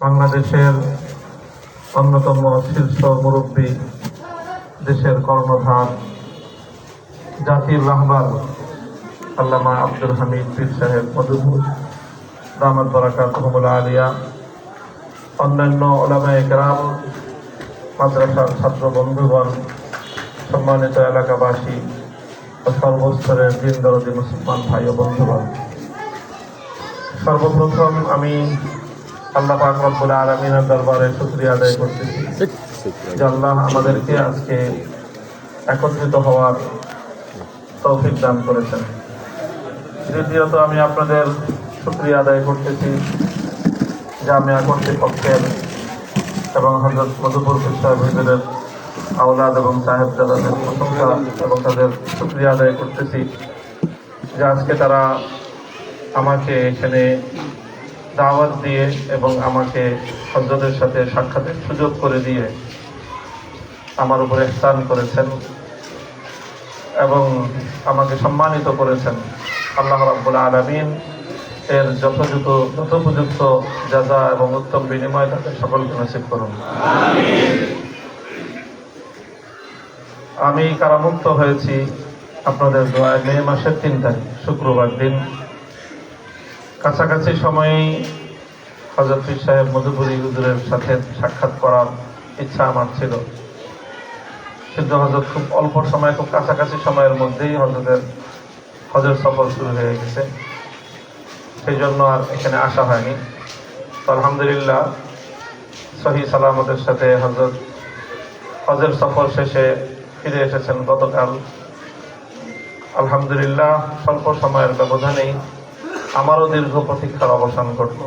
বাংলাদেশের অন্যতম শীর্ষ মুরব্বী দেশের কর্ণধার জাতির রাহবার আল্লামা আব্দুল হামিদ পীর সাহেব মধুপুর দামাদ বরাকাত আলিয়া, অন্যান্য ওলামায়ে কেরাম, মাদ্রাসার ছাত্র বন্ধুগণ, সম্মানিত এলাকাবাসী ও সর্বস্তরের দিন দরদি মুসলমান ভাই ও বন্ধুগণ। সর্বপ্রথম আমি আল্লাহ পাক রব্বুল আলমিনের দরবারে শুক্রিয়া আদায় করতেছি। যে আল্লাহ আমাদেরকে আজকে একত্রিত হওয়ার তৌফিক দান করেছেন। দ্বিতীয়ত আমি আপনাদের শুক্রিয়া আদায় করতেছি জামিয়া কর্তৃপক্ষের এবং হজরত মধুপুর হুজুরের আওলাদ এবং সাহেব দাদাদের প্রশংসা এবং তাদের শুক্রিয়া আদায় করতেছি যে আজকে তারা আমাকে এখানে দাওয়াত দিয়ে এবং আমাকে হজরতের সাথে সাক্ষাতের সুযোগ করে দিয়ে আমার উপরে স্থান করেছেন এবং আমাকে সম্মানিত করেছেন। আল্লাহ রাব্বুল আলমিন এর যথাযথ যথোপযুক্ত যাজা এবং উত্তম বিনিময় তাদের সকলকে নসিব করুন। আমি কারামুক্ত হয়েছি। আপনাদের দোয়ায় মে মাসের তিন তারিখ, শুক্রবার দিন। কাছাকাছি সময়েই হজরত সাহেব মধুপুরী হুজুরের সাথে সাক্ষাৎ করার ইচ্ছা আমার ছিল। কিন্তু হজরত খুব অল্প সময়, খুব কাছাকাছি সময়ের মধ্যেই হজরতের হজর সফর শুরু হয়ে গেছে। সেই জন্য আর এখানে আসা হয়নি। তো আলহামদুলিল্লাহ, সহি সালামতের সাথে হজরত হজর সফর শেষে ফিরে এসেছেন গতকাল। আলহামদুলিল্লাহ, স্বল্প সময়ের ব্যবধানেই আমারও দীর্ঘ প্রতীক্ষার অবসান ঘটল।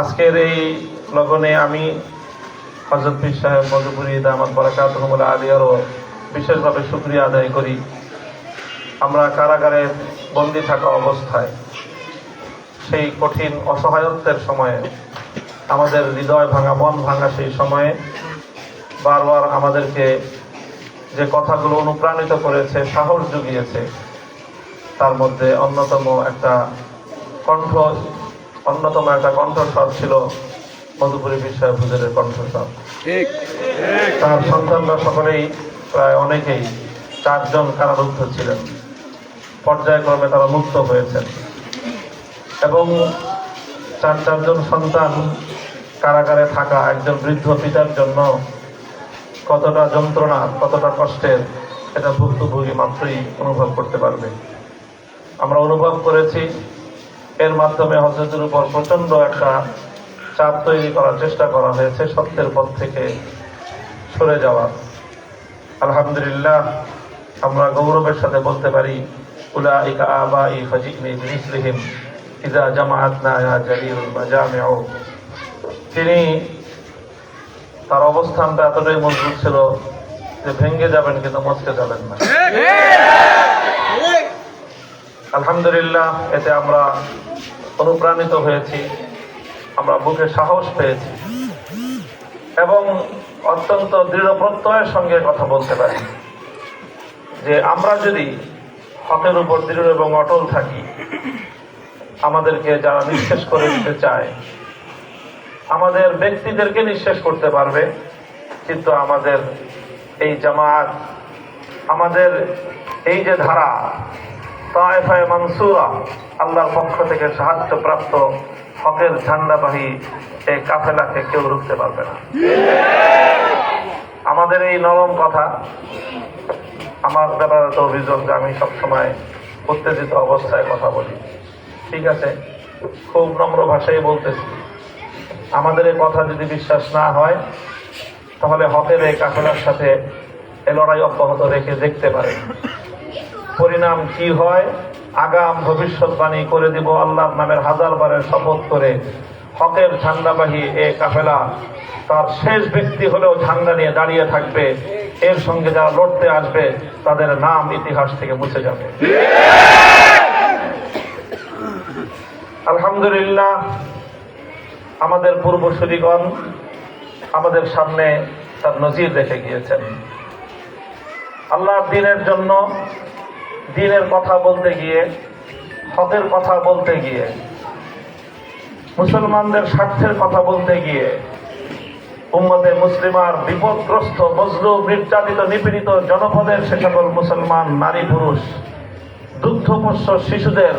আজকের এই লগনে আমি হজরত পীর সাহেব মধুপুরী দামাত বরাকাত রহমুল্লাহ আলিয়ারও বিশেষভাবে শুক্রিয়া আদায় করি। আমরা কারাগারে বন্দি থাকা অবস্থায় সেই কঠিন অসহায়ত্বের সময়ে, আমাদের হৃদয় ভাঙা, মন ভাঙা সেই সময়ে বারবার আমাদেরকে যে কথাগুলো অনুপ্রাণিত করেছে, সাহস জুগিয়েছে, তার মধ্যে অন্যতম একটা কণ্ঠ অন্যতম একটা কণ্ঠস্বর ছিল মধুপুরী বিষয় হুজুরের কণ্ঠস্বর। তার সন্তানরা সকলেই প্রায় অনেকেই চারজন কারারুদ্ধ ছিলেন। পর্যায়ক্রমে তারা মুক্ত হয়েছেন। এবং চার চারজন সন্তান কারাগারে থাকা একজন বৃদ্ধ পিতার জন্য কতটা যন্ত্রণা কতটা কষ্টের এটা ভুক্তভোগী মাত্রই অনুভব করতে পারবে। আমরা অনুভব করেছি এর মাধ্যমে হজরতের উপর প্রচণ্ড একটা চাপ তৈরি করার চেষ্টা করা হয়েছে সত্যের পথ থেকে সরে যাওয়া। আলহামদুলিল্লাহ, আমরা গৌরবের সাথে বলতে পারি তিনি তার অবস্থানটা এতটাই মজবুত ছিল যে ভেঙ্গে যাবেন কিন্তু মচকে যাবেন না। আলহামদুলিল্লাহ, এতে আমরা অনুপ্রাণিত হয়েছি, আমরা বুকে সাহস পেয়েছি এবং অত্যন্ত দৃঢ় প্রত্যয়ের সঙ্গে কথা বলতে পারি যে আমরা যদি হকের উপর দৃঢ় এবং অটল থাকি, আমাদেরকে যারা নিঃশেষ করে দিতে চায়, আমাদের ব্যক্তিদেরকে নিঃশেষ করতে পারবে, কিন্তু আমাদের এই জামাত, আমাদের এই যে ধারা তায়েফায় মানসুরা, আল্লাহর পক্ষ থেকে সাহায্যপ্রাপ্ত হকের ঝান্ডাবাহী এই কাফেলাকে কেউ রুখতে পারবে না। আমাদের এই নরম কথা, আমার ব্যাপারে তো অভিযোগ যে আমি সবসময় উত্তেজিত অবস্থায় কথা বলি। ঠিক আছে, খুব নম্র ভাষায় বলতেছি। আমাদের এই কথা যদি বিশ্বাস না হয়, তাহলে হকের এই কাফেলার সাথে এ লড়াই অব্যাহত রেখে দেখতে পারে পরিণাম কি হয়? আগাম ভবিষ্যৎবাণী করে দিব আল্লাহর নামের হাজার বারের শপথ করে। হকের ঝান্ডাবাহী এ কাফেলা, তার শেষ ব্যক্তি হলেও ঝান্ডা নিয়ে দাঁড়িয়ে থাকবে। এর সঙ্গে যারা লড়তে আসবে, তাদের নাম ইতিহাস থেকে মুছে যাবে। আলহামদুলিল্লাহ, আমাদের পূর্বসূরিগণ আমাদের সামনে তার নজির রেখে গিয়েছেন। আল্লাহ দিনের জন্য দিনের কথা বলতে গিয়ে, হকের কথা বলতে গিয়ে, মুসলমানদের স্বার্থের কথা বলতে গিয়ে, উম্মতে মুসলিমার বিপদগ্রস্ত, মজলুম, নির্যাতিত, নিপীড়িত জনপদের সে সকল মুসলমান, নারী, পুরুষ, দুগ্ধপোষ্য শিশুদের,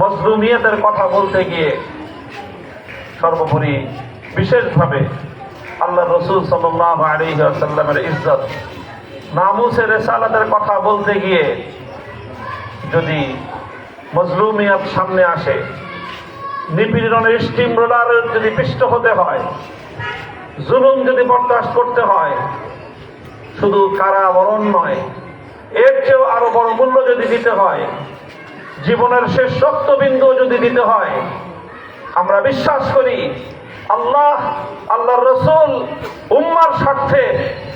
মজলুমিয়তের কথা বলতে গিয়ে সর্বোপরি বিশেষভাবে আল্লাহ রসুল সাল্লাহ আলিহাসাল্লামের ইজ্জত, নামুসের রেসালাতের কথা বলতে গিয়ে যদি মজলুমিয়াত সামনে আসে, নিপীড়নের স্টিম রোলারের যদি পিষ্ট হতে হয়, জুলুম যদি বরদাস্ত করতে হয়, শুধু কারাবরণ নয়, এর চেয়েও আরও বড় মূল্য যদি দিতে হয়, জীবনের শেষ রক্তবিন্দু যদি দিতে হয়, আমরা বিশ্বাস করি আল্লাহ আল্লাহ রসুল উম্মার স্বার্থে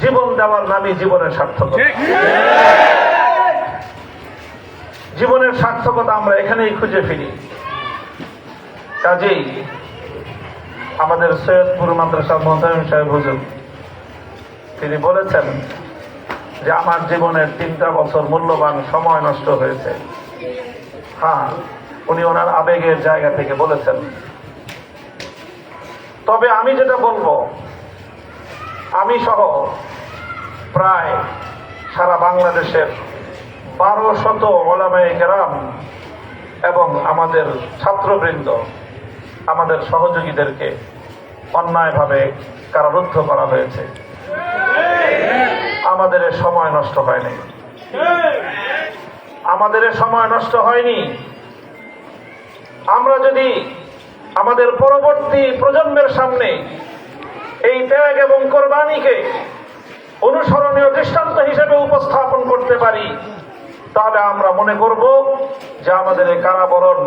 জীবন দেওয়ার নামই জীবনের সার্থকতা জীবনের সার্থকতা আমরা এখানেই খুঁজে ফিরি। কাজেই আমাদের সৈয়দপুর মাদ্রাসা মোহতামিম সাহেব হুজুর, তিনি বলেছেন যে আমার জীবনের তিনটা বছর মূল্যবান সময় নষ্ট হয়েছে। হ্যাঁ উনি ওনার আবেগের জায়গা থেকে বলেছেন। তবে আমি যেটা বলব, আমি সহ প্রায় সারা বাংলাদেশের বারো শত ওলামায়ে কেরাম এবং আমাদের ছাত্রবৃন্দ, আমাদের সহযোগীদেরকে অন্যায়ভাবে কারারুদ্ধ করা হয়েছে। আমাদের সময় নষ্ট হয়নি। আমাদের সময় নষ্ট হয়নি। আমরা যদি আমাদের পরবর্তী প্রজন্মের সামনে এই ত্যাগ এবং কোরবানিকে অনুসরণীয় দৃষ্টান্ত হিসেবে উপস্থাপন করতে পারি তাহলে আমরা মনে করব যে আমাদের এই কারাবরণ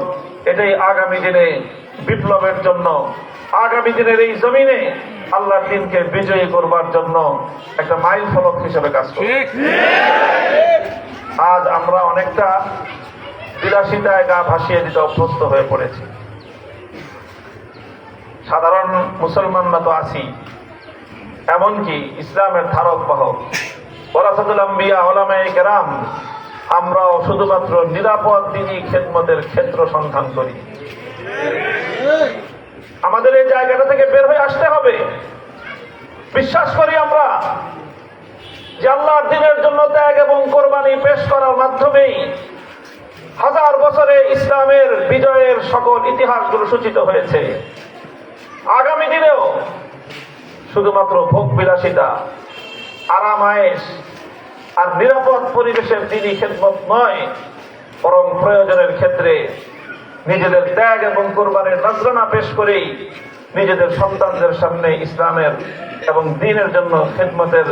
এটাই আগামী দিনে বিপ্লবের জন্য আগামী দিনের এই জমিনে আল্লাহ দিনকে বিজয়ী করবার জন্য একটা মাইল ফলক হিসেবে কাজ করবে। আজ আমরা অনেকটা বিলাসিতায় গা ভাসিয়ে দিতে অভ্যস্ত হয়ে পড়েছি। সাধারণ মুসলমানরা তো আছি এমনকি ইসলামের ধারক বাহক। ওরাসাদুল আম্বিয়া ওলামায়ে কেরাম আমরাও শুধুমাত্র নিরাপদ দিনই খেদমতের ক্ষেত্র সন্ধান করি। আমাদের এই জায়গাটা থেকে বের হয়ে আসতে হবে। বিশ্বাস করি আমরা যে আল্লাহর দিনের জন্য ত্যাগ এবং কোরবানি পেশ করার মাধ্যমেই হাজার বছরে ইসলামের বিজয়ের সকল ইতিহাসগুলো সূচিত হয়েছে। আগামী দিনেও শুধুমাত্র ভোগ বিলাসিতা, আরাম আয়েস আর নিরাপদ পরিবেশের তিনি খেদমত নয়, বরং প্রয়োজনের ক্ষেত্রে নিজেদের ত্যাগ এবং কোরবানির নজরানা পেশ করেই নিজেদের সন্তানদের সামনে ইসলামের এবং দিনের জন্য খেদমতের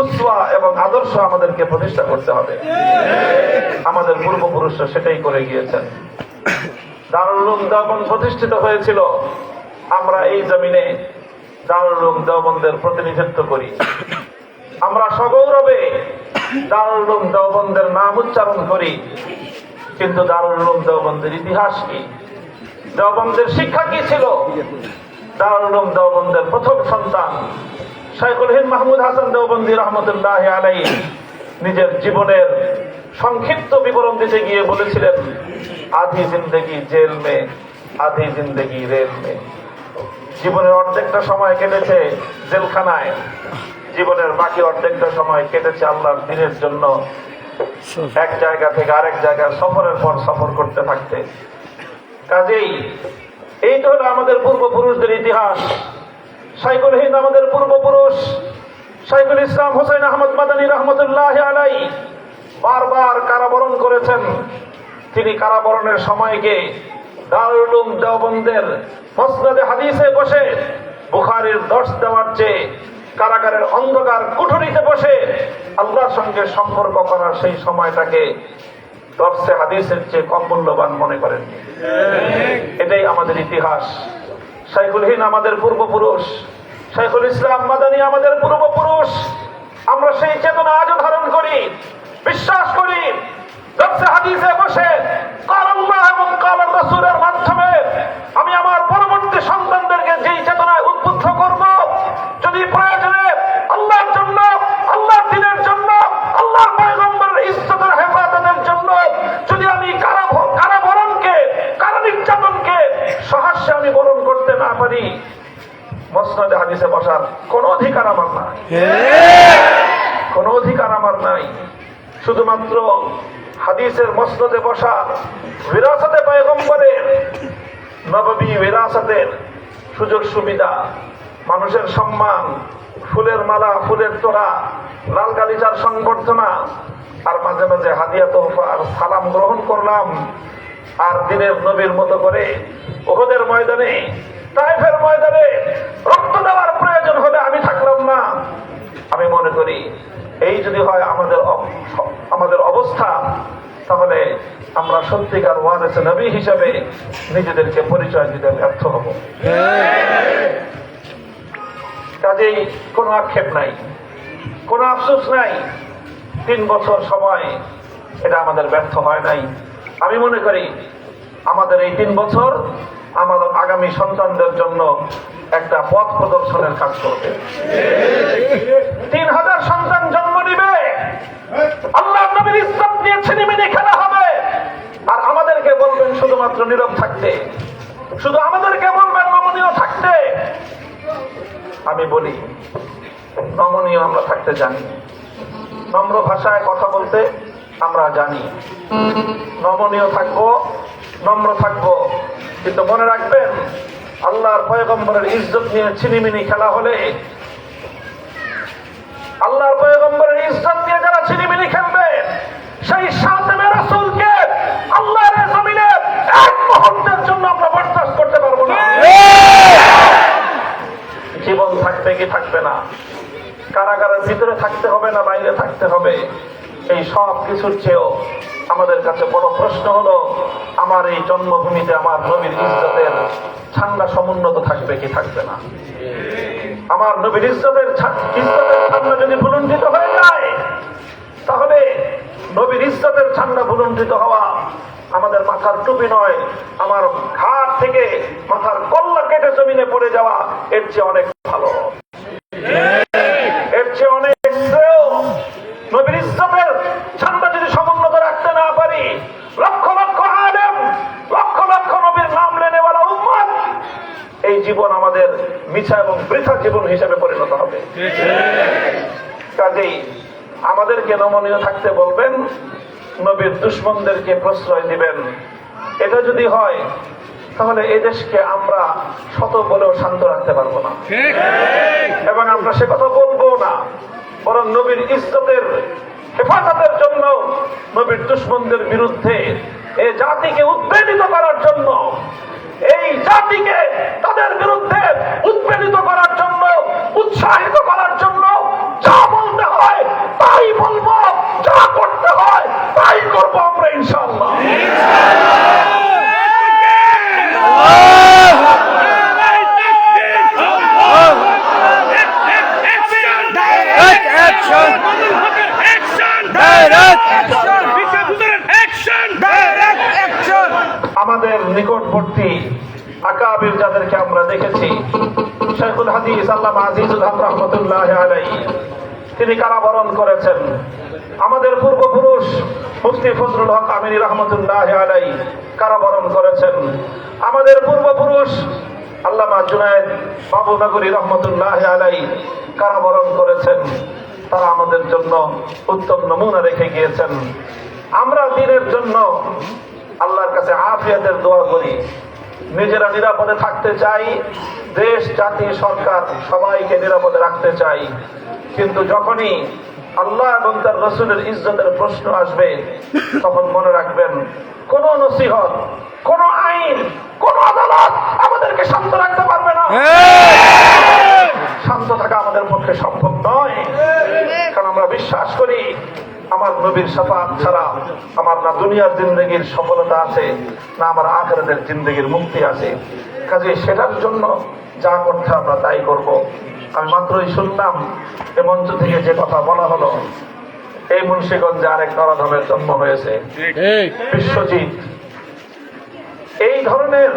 উৎসা এবং আদর্শ আমাদেরকে প্রতিষ্ঠা করতে হবে। আমাদের পূর্বপুরুষরা সেটাই করে গিয়েছেন। দারুল উলুম দেওবন্দ প্রতিষ্ঠিত হয়েছিল। আমরা এই জমিনে দারুল উলুম দেওবন্দের প্রতিনিধিত্ব করি। আমরা সগৌরবে দারুল উলুম দেওবন্দের নাম উচ্চারণ করি। কিন্তু দারুল উলুম দেওবন্দের ইতিহাস কি? দেওবন্দের শিক্ষা কি ছিল? দারুল উলুম দেওবন্দের প্রথম সন্তান শাইখুল হিন্দ মাহমুদ হাসান দেওবন্দি রহমতুল্লাহ আলাই নিজের জীবনের সংক্ষিপ্ত বিবরণ দিতে গিয়ে বলেছিলেন, আধি জিন্দগি জেল মে, আধি জিন্দগি রেল মে। জীবনের অর্ধেকটা সময় কেটেছে জেলখানায়। জীবনের বাকি অর্ধেকটা সময় কেটেছে আল্লাহর দিনের জন্য। এক জায়গা থেকে আরেক জায়গায় সফরের পর সফর করতে থাকতে। কাজেই এই তো হলো আমাদের পূর্বপুরুষদের ইতিহাস। সাইকুল হিন্দ আমাদের পূর্বপুরুষ। সাইকুল ইসলাম হোসেন আহমদ মাদানী রহমতুল্লাহ আলাই বারবার কারাবরণ করেছেন। তিনি কারাবরণের সময়কে দারুল উলুম দেওবন্দের মসনদে হাদিসে বসে বুখারীর দর্শ দেওয়ার চেয়ে কারাগারের অন্ধকার কুঠুরিতে বসে আল্লাহর সঙ্গে সম্পর্ক করার সেই সময়টাকে হাদিসের চেয়ে কম মূল্যবান মনে করেন। এটাই আমাদের ইতিহাস। আমাদের পূর্বপুরুষ। ইসলাম মাদানী আমাদের পূর্বপুরুষ। আমরা সেই চেতনা আজও ধারণ করি, বিশ্বাস করি। হাদিসে বসে কাল এবং কাল রসুলের মাধ্যমে কোনো অধিকার আমার নাই। শুধুমাত্র হাদিসের মসনদে বসা বিরাসতে পয়গম্বরের নববী বিরাসতের সুযোগ সুবিধা, মানুষের সম্মান, ফুলের মালা, ফুলের তোড়া, লাল গালিচার সংবর্ধনা, আর মাঝে মাঝে হাদিয়া তোহফা আর সালাম গ্রহণ করলাম। আর দিনের নবীর মতো করে ওহদের ময়দানে তাইফের ময়দানে রক্ত দেওয়ার প্রয়োজন হলে আমি থাকলাম না। আমি মনে করি, এই যদি হয় আমাদের আমাদের অবস্থা, তাহলে আমরা সত্যিকার ওয়ারেস নবী হিসাবে নিজেদেরকে পরিচয় দিতে ব্যর্থ হব। কাজেই কোনো আক্ষেপ নাই, কোনো আফসোস নাই, তিন বছর সময় এটা আমাদের ব্যর্থ হয় নাই। আমি মনে করি আমাদের এই তিন বছর আমাদের আগামী সন্তানদের জন্য একটা পথ প্রদর্শনের কাজ করবে। তিন হাজার সন্তান জন্ম নিবে। আল্লাহ নবীর ইসলাম নিয়ে ছিনিমিনি খেলা হবে। আর আমাদেরকে বলবেন শুধুমাত্র নীরব থাকতে। শুধু আমাদেরকে বলবেন নমনীয় থাকতে। আমি বলি, নমনীয় আমরা থাকতে জানি। নম্র ভাষায় কথা বলতে আমরা জানি। নমনীয় থাকব, নম্র থাকব। কিন্তু মনে রাখবেন, আল্লাহর পয়গম্বরের ইজ্জত নিয়ে ছিনিমিনি খেলা হলে, আল্লাহর পয়গম্বরের ইজ্জত নিয়ে যারা ছিনিমিনি খেলবে, সেই সাতেমে রাসূলকে আল্লাহর এই জমিনে এক মুহূর্তের জন্য আমরা বরদাস্ত করতে পারব না। জীবন থাকবে কি থাকবে না? কারাগারের ভিতরে থাকতে হবে না বাইরে থাকতে হবে? এই সব কিছুর চেয়েও আমাদের কাছে বড় প্রশ্ন হলো, আমার এই জন্মভূমিতে আমার নবীর ইজ্জতের ঠান্ডা সমুন্নত থাকবে কি থাকবে না? আমার নবীর ইজ্জতের ইজ্জতের ঠান্ডা যদি ভুলুণ্ঠিত হয়ে যায়, তাহলে নবীর ইজ্জতের ঠান্ডা ভুলুণ্ঠিত হওয়া আমাদের মাথার টুপি নয়, আমার ঘাট থেকে মাথার কল্লা কেটে জমিনে পড়ে যাওয়া এর চেয়ে অনেক ভালো এর চেয়ে অনেক শ্রেয় নবীর ইজ্জতের ঠান্ডা যদি সমুন্নত রাখতে না পারি লক্ষ লক্ষ আলেম লক্ষ লক্ষ নবীর নাম লেনেওয়ালা উম্মত এই জীবন আমাদের মিছা এবং বৃথা জীবন হিসেবে পরিণত হবে কাজেই আমাদেরকে নমনীয় থাকতে বলবেন নবীর দুশ্মনদেরকে প্রশ্রয় দিবেন। এটা যদি হয় তাহলে এই দেশকে আমরা শত বলেও শান্ত রাখতে পারব না। এবং আমরা সে কথা বলব না বরং নবীর ইজ্জতের হেফাজতের জন্য নবীর দুশ্মনদের বিরুদ্ধে এই জাতিকে উদ্বেলিত করার জন্য এই জাতিকে তাদের বিরুদ্ধে উদ্বেলিত করার জন্য উৎসাহিত করার জন্য তাই বলব যা করতে হয় তাই করব আমরা ইনশাল্লাহ! আমাদের নিকটবর্তী আকাবির যাদেরকে আমরা দেখেছি। শেখুল হাদিস আল্লাহ আজিজুল হক রহমতুল্লাহ আলাই তিনি কারাবরণ করেছেন। আমাদের পূর্বপুরুষ মুফতি ফজলুল হক আমিনী রহমতুল্লাহ আলাই কারাবরণ করেছেন। আমাদের পূর্বপুরুষ আল্লামা জুনায়দ বাবু নগরী রহমতুল্লাহ আলাই কারাবরণ করেছেন। তারা আমাদের জন্য উত্তম নমুনা রেখে গিয়েছেন। আমরা দিনের জন্য আল্লাহর কাছে আফিয়াতের দোয়া করি। নিজেরা নিরাপদে থাকতে চাই। দেশ, জাতি, সরকার সবাইকে নিরাপদে রাখতে চাই। কিন্তু যখনই আল্লাহ এবং তার রসুলের ইজ্জতের প্রশ্ন আসবে, তখন মনে রাখবেন, কোন নসিহত, কোন আইন, কোন আদালত আমাদেরকে শান্ত রাখতে পারবে না। শান্ত থাকা আমাদের পক্ষে সম্ভব নয়। কারণ আমরা বিশ্বাস করি, আমার নবীর সাফাত ছাড়া আমার না দুনিয়ার জিন্দগির সফলতা আছে, না আমার আখেরাতের জিন্দগির মুক্তি আছে। কাজে সেটার জন্য যা করতে আমরা তাই করব। আমি মাত্রই শুনলাম এ মঞ্চ থেকে যে কথা বলা হলো এই মুন্সিগঞ্জে আরেক নরাধমের জন্ম হয়েছে। বিশ্বজিৎ। এই ধরনের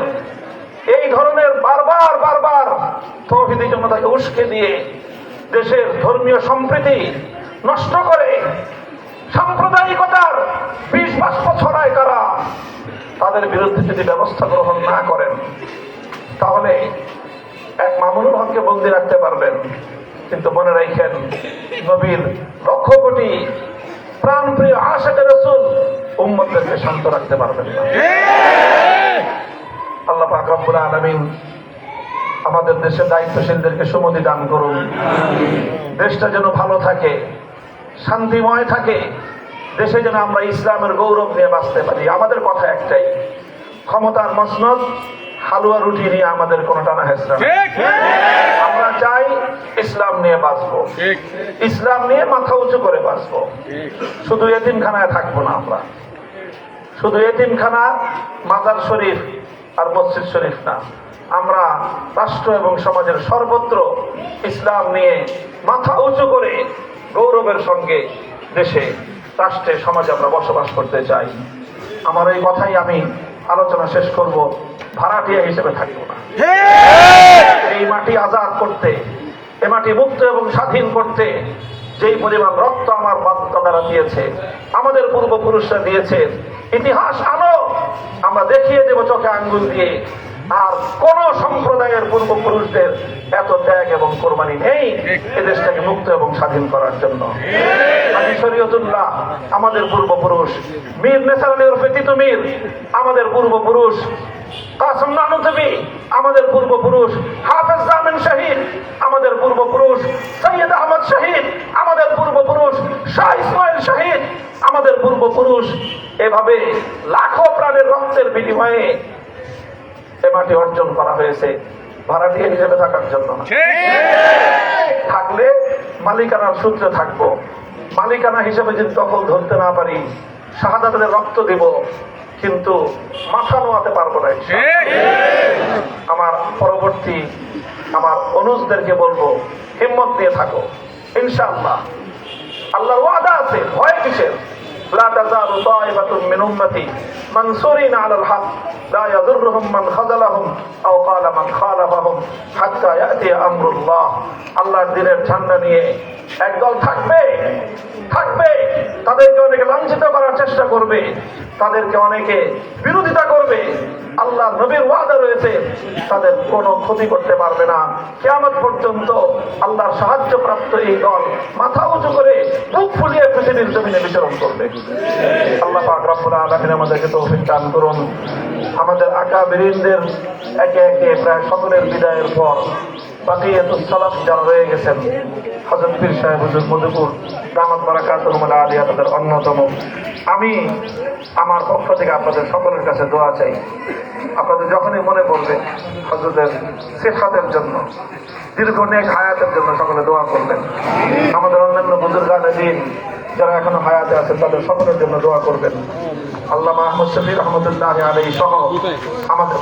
এই ধরনের বারবার বারবার তৌহিদি জনতাকে উস্কে দিয়ে দেশের ধর্মীয় সম্প্রীতি নষ্ট করে সাম্প্রদায়িকতার বিষ বাষ্প ছড়ায় কারা তাদের বিরুদ্ধে যদি ব্যবস্থা গ্রহণ না করেন তাহলে এক মামুনুল হককে বন্দি রাখতে পারবেন। কিন্তু মনে রাখেন, নবীর লক্ষ কোটি প্রাণপ্রিয় আশাকে রসুল উম্মতদেরকে শান্ত রাখতে পারবেন না। আল্লাহ পাক আলামিন আমাদের দেশের দায়িত্বশীলদেরকে সুমতি দান করুন। দেশটা যেন ভালো থাকে, শান্তিময় থাকে, দেশে যেন আমরা ইসলামের গৌরব নিয়ে বাঁচতে পারি। আমাদের কথা একটাই, ক্ষমতার মসনদ হালুয়া রুটি নিয়ে আমাদের কোনো টানা হেসরা আমরা চাই ইসলাম নিয়ে বাঁচবো। ইসলাম নিয়ে মাথা উঁচু করে বাঁচবো। শুধু এতিমখানায় থাকব না আমরা। শুধু এতিমখানা মাজার শরীফ আর মসজিদ শরীফ না। আমরা রাষ্ট্র এবং সমাজের সর্বত্র ইসলাম নিয়ে মাথা উঁচু করে গৌরবের সঙ্গে দেশে রাষ্ট্রে সমাজে আমরা বসবাস করতে চাই। আমার এই কথাই আমি আলোচনা শেষ করব। ভাড়াটিয়া হিসেবে থাকব না। এই মাটি আজাদ করতে এ মাটি মুক্ত এবং স্বাধীন করতে যেই পরিমাণ রক্ত আমার দ্বারা দিয়েছে আমাদের পূর্বপুরুষরা দিয়েছে ইতিহাস আলো আমরা দেখিয়ে দেব চোখে আঙ্গুল দিয়ে আর কোন সম্প্রদায়ের পূর্বপুরুষদের এত ত্যাগ এবং কোরবানি নেই এ দেশটাকে মুক্ত এবং স্বাধীন করার জন্য। শরীয়তুল্লাহ আমাদের পূর্বপুরুষ মীর নেসার আলী ওরফে তিতু মীর আমাদের পূর্বপুরুষ আমাদের পূর্বপুরুষ হাফেজ জামিন শহীদ আমাদের পূর্বপুরুষ সৈয়দ আহমদ শহীদ আমাদের পূর্বপুরুষ শাহ ইসমাইল শহীদ আমাদের পূর্বপুরুষ এভাবে লাখো প্রাণের রক্তের বিনিময়ে এ মাটি অর্জন করা হয়েছে ভাড়াটিয়া হিসেবে থাকার জন্য থাকলে মালিকানার সূত্রে থাকব। মালিকানা হিসেবে যদি দখল ধরতে না পারি শাহাদাতের রক্ত দিব কিন্তু মাথা নোয়াতে পারব না আমার পরবর্তী আমার অনুষদেরকে বলব হিম্মত দিয়ে থাকো ইনশাআল্লাহ। আল্লাহর ওয়াদা আছে ভয় কিসের? لا تزال طائفة من أمتي منصورين على الحق لا يضرهم من خذلهم أو قال من خالفهم حتى يأتي أمر الله আল্লাহর দিনের ঝান্ডা নিয়ে একদল থাকবে থাকবে তাদেরকে অনেকে লাঞ্ছিত করার চেষ্টা করবে তাদেরকে অনেকে বিরোধিতা করবে আল্লাহ নবীর ওয়াদা রয়েছে, তাদের কোনো ক্ষতি করতে পারবে না। কেমন পর্যন্ত আল্লাহর সাহায্য প্রাপ্ত এই দল মাথা উঁচু করে বুক ফুলিয়ে পৃথিবীর জমিনে বিচরণ করবে। আল্লাহ পাক রব্বুল আলামিন আমাদেরকে তৌফিক দান করুন। আমাদের আকাবিরিনদের একে একে প্রায় সকলের বিদায়ের পর বাকিয়াতুস সালাফ যারা রয়ে গেছেন হযরত পীর সাহেব হুজুর মধুপুর দামাত বারাকাতুল আলিয়া তাদের অন্যতম। আমি আমার পক্ষ থেকে আপনাদের সকলের কাছে দোয়া চাই। আপনাদের যখনই মনে পড়বে হজরতের সেফাতের জন্য, দীর্ঘ নেক হায়াতের জন্য সকলে দোয়া করবেন। আমাদের অন্যান্য বুজুর্গান দিন যারা এখনও হায়াতে আছেন, তাদের সকলের জন্য দোয়া করবেন। আল্লাহ মাহমুদ শফি রহমতুল্লাহ আলী সহ আমাদের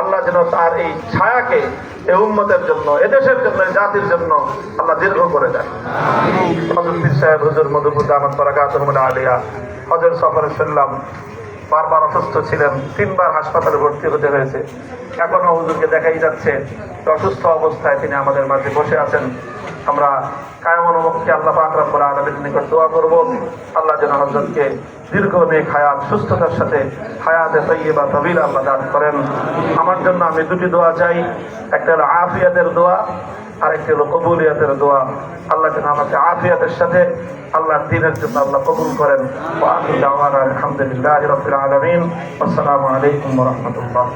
আল্লাহ যেন তার এই ছায়াকে এই উম্মতের জন্য এদেশের জন্য জাতির জন্য আল্লাহ দীর্ঘ করে পীর সাহেব আলিয়া, হজর সফরে শুনলাম, বারবার অসুস্থ ছিলেন, তিনবার হাসপাতালে ভর্তি হতে হয়েছে। এখনও হুজুরকে দেখাই যাচ্ছে অসুস্থ অবস্থায় তিনি আমাদের মাঝে বসে আছেন। আমরা কায়মন মুক্তি আল্লাহ পাক রব্বুল আলামিনের নিকট দোয়া করব। আল্লাহ যেন হযরতকে দীর্ঘ নেক হায়াত, সুস্থতার সাথে হায়াতে তৈয়বা তবিল আল্লাহ দান করেন। আমার জন্য আমি দুটি দোয়া চাই। একটা হলো আফিয়াতের দোয়া আর একটি হলো কবুলিয়াতের দোয়া। আল্লাহ যেন আমাকে আফিয়াতের সাথে আল্লাহর দিনের জন্য আল্লাহ কবুল করেন। আলহামদুলিল্লাহি আলামিন। আসসালামু আলাইকুম রাহমাতুল্লাহ।